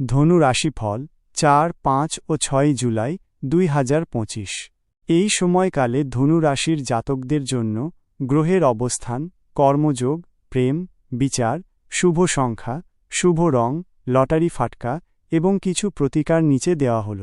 ধনু রাশিফল, চার, পাঁচ ও ছয় জুলাই দুই হাজার পঁচিশ। এই সময়কালে ধনু রাশির জাতকদের জন্য গ্রহের অবস্থান, কর্মযোগ, প্রেম, বিচার, শুভ সংখ্যা, শুভ রং, লটারি ফাটকা এবং কিছু প্রতিকার নিচে দেওয়া হল।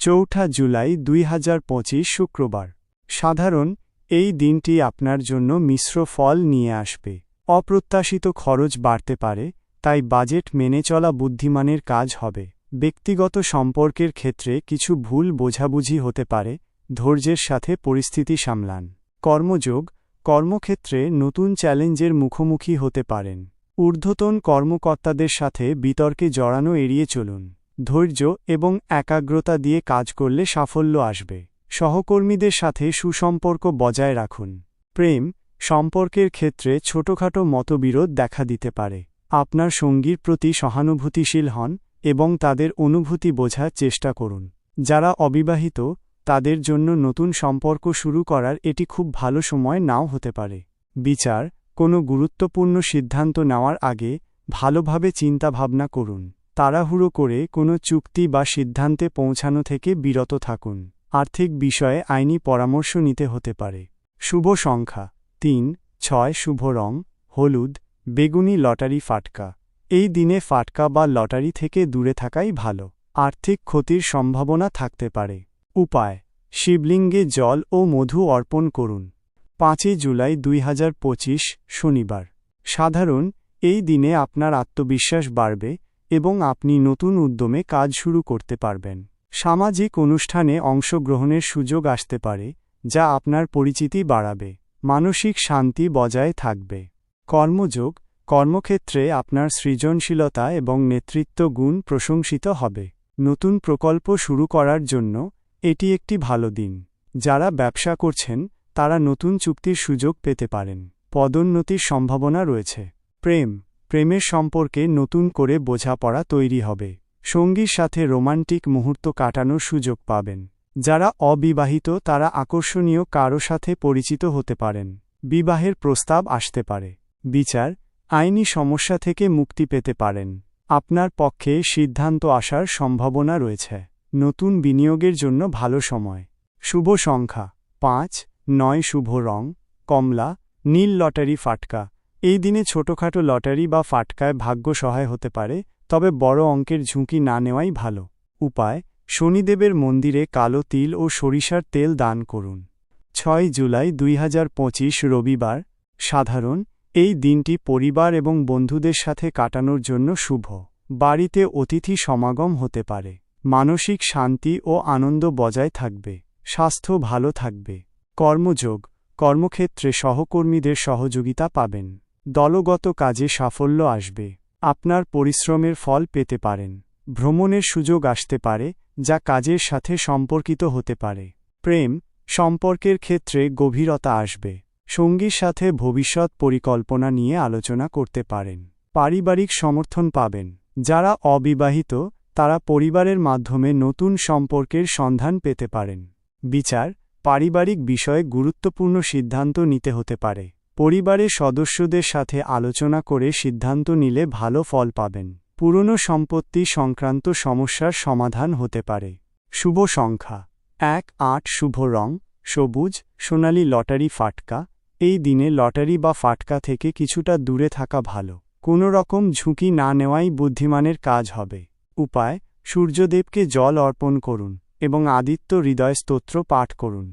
চৌঠা জুলাই দুই হাজার পঁচিশ শুক্রবার। সাধারণ, এই দিনটি আপনার জন্য মিশ্র ফল নিয়ে আসবে। অপ্রত্যাশিত খরচ বাড়তে পারে তাই বাজেট মেনে চলা বুদ্ধিমানের কাজ হবে। ব্যক্তিগত সম্পর্কের ক্ষেত্রে কিছু ভুল বোঝাবুঝি হতে পারে, ধৈর্যের সাথে পরিস্থিতি সামলান। কর্মযোগ, কর্মক্ষেত্রে নতুন চ্যালেঞ্জের মুখোমুখি হতে পারেন। ঊর্ধ্বতন কর্মকর্তাদের সাথে বিতর্কে জড়ানো এড়িয়ে চলুন। ধৈর্য এবং একাগ্রতা দিয়ে কাজ করলে সাফল্য আসবে। সহকর্মীদের সাথে সুসম্পর্ক বজায় রাখুন। প্রেম, সম্পর্কের ক্ষেত্রে ছোটখাটো মতবিরোধ দেখা দিতে পারে। আপনার সঙ্গীর প্রতি সহানুভূতিশীল হন এবং তাদের অনুভূতি বোঝার চেষ্টা করুন। যারা অবিবাহিত, তাদের জন্য নতুন সম্পর্ক শুরু করার এটি খুব ভালো সময় নাও হতে পারে। বিচার, কোনো গুরুত্বপূর্ণ সিদ্ধান্ত নেওয়ার আগে ভালোভাবে চিন্তাভাবনা করুন। তাড়াহুড়ো করে কোনো চুক্তি বা সিদ্ধান্তে পৌঁছানো থেকে বিরত থাকুন। আর্থিক বিষয়ে আইনি পরামর্শ নিতে হতে পারে। শুভ সংখ্যা, তিন, ছয়, শুভ রং, হলুদ বেগুনি লটারি ফাটকা। এই দিনে ফাটকা বা লটারি থেকে দূরে থাকাই ভালো। আর্থিক ক্ষতির সম্ভাবনা থাকতে পারে। উপায়, শিবলিঙ্গে জল ও মধু অর্পণ করুন। পাঁচই জুলাই দুই হাজার পঁচিশ, শনিবার। সাধারণ, এই দিনে আপনার আত্মবিশ্বাস বাড়বে এবং আপনি নতুন উদ্যমে কাজ শুরু করতে পারবেন। সামাজিক অনুষ্ঠানে অংশগ্রহণের সুযোগ আসতে পারে, যা আপনার পরিচিতি বাড়াবে। মানসিক শান্তি বজায় থাকবে। কর্মযোগ, কর্মক্ষেত্রে আপনার সৃজনশীলতা এবং নেতৃত্ব গুণ প্রশংসিত হবে। নতুন প্রকল্প শুরু করার জন্য এটি একটি ভালো দিন। যারা ব্যবসা করছেন, তারা নতুন চুক্তির সুযোগ পেতে পারেন। পদোন্নতির সম্ভাবনা রয়েছে। প্রেম, প্রেমের সম্পর্কে নতুন করে বোঝাপড়া তৈরি হবে। সঙ্গীর সাথে রোমান্টিক মুহূর্ত কাটানোর সুযোগ পাবেন। যারা অবিবাহিত, তারা আকর্ষণীয় কারও সাথে পরিচিত হতে পারেন। বিবাহের প্রস্তাব আসতে পারে। বিচার, আইনি সমস্যা থেকে মুক্তি পেতে পারেন। আপনার পক্ষে সিদ্ধান্ত আসার সম্ভাবনা রয়েছে। নতুন বিনিয়োগের জন্য ভালো সময়। শুভ সংখ্যা। পাঁচ, নয় শুভ রং, কমলা, নীল লটারি ফাটকা। এই দিনে ছোটখাটো লটারি বা ফাটকায় ভাগ্য সহায় হতে পারে, তবে বড় অঙ্কের ঝুঁকি না নেওয়াই ভালো। উপায়, শনিদেবের মন্দিরে কালো তিল ও সরিষার তেল দান করুন। ছয় জুলাই দুই হাজার পঁচিশ রবিবার। সাধারণ এই দিনটি পরিবার এবং বন্ধুদের সাথে কাটানোর জন্য শুভ। বাড়িতে অতিথি সমাগম হতে পারে। মানসিক শান্তি ও আনন্দ বজায় থাকবে। স্বাস্থ্য ভালো থাকবে। কর্মযোগ, কর্মক্ষেত্রে সহকর্মীদের সহযোগিতা পাবেন। দলগত কাজে সাফল্য আসবে। আপনার পরিশ্রমের ফল পেতে পারেন। ভ্রমণের সুযোগ আসতে পারে, যা কাজের সাথে সম্পর্কিত হতে পারে। প্রেম, সম্পর্কের ক্ষেত্রে গভীরতা আসবে। সঙ্গীর সাথে ভবিষ্যৎ পরিকল্পনা নিয়ে আলোচনা করতে পারেন। পারিবারিক সমর্থন পাবেন। যারা অবিবাহিত, তারা পরিবারের মাধ্যমে নতুন সম্পর্কের সন্ধান পেতে পারেন। বিচার, পারিবারিক বিষয়ে গুরুত্বপূর্ণ সিদ্ধান্ত নিতে হতে পারে। পরিবারের সদস্যদের সাথে আলোচনা করে সিদ্ধান্ত নিলে ভালো ফল পাবেন। পুরনো সম্পত্তি সংক্রান্ত সমস্যার সমাধান হতে পারে। শুভ সংখ্যা। এক আট শুভ রং, সবুজ, সোনালি লটারি ফাটকা এই দিনে লটারি বা ফাটকা থেকে কিছুটা দূরে থাকা ভালো। কোনো রকম ঝুঁকি না নেওয়াই বুদ্ধিমানের কাজ হবে। উপায়, সূর্যদেবকে জল অর্পণ করুন এবং আদিত্য হৃদয় স্তোত্র পাঠ করুন।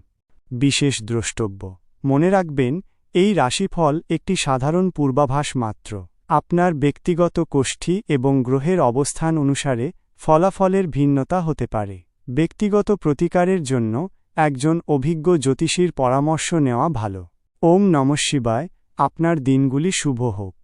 বিশেষ দ্রষ্টব্য, মনে রাখবেন, এই রাশিফল একটি সাধারণ পূর্বাভাস মাত্র। আপনার ব্যক্তিগত কোষ্ঠী এবং গ্রহের অবস্থান অনুসারে ফলাফলের ভিন্নতা হতে পারে। ব্যক্তিগত প্রতিকারের জন্য একজন অভিজ্ঞ জ্যোতিষীর পরামর্শ নেওয়া ভালো। ওম নম শিবায় আপনার দিনগুলি শুভ হোক।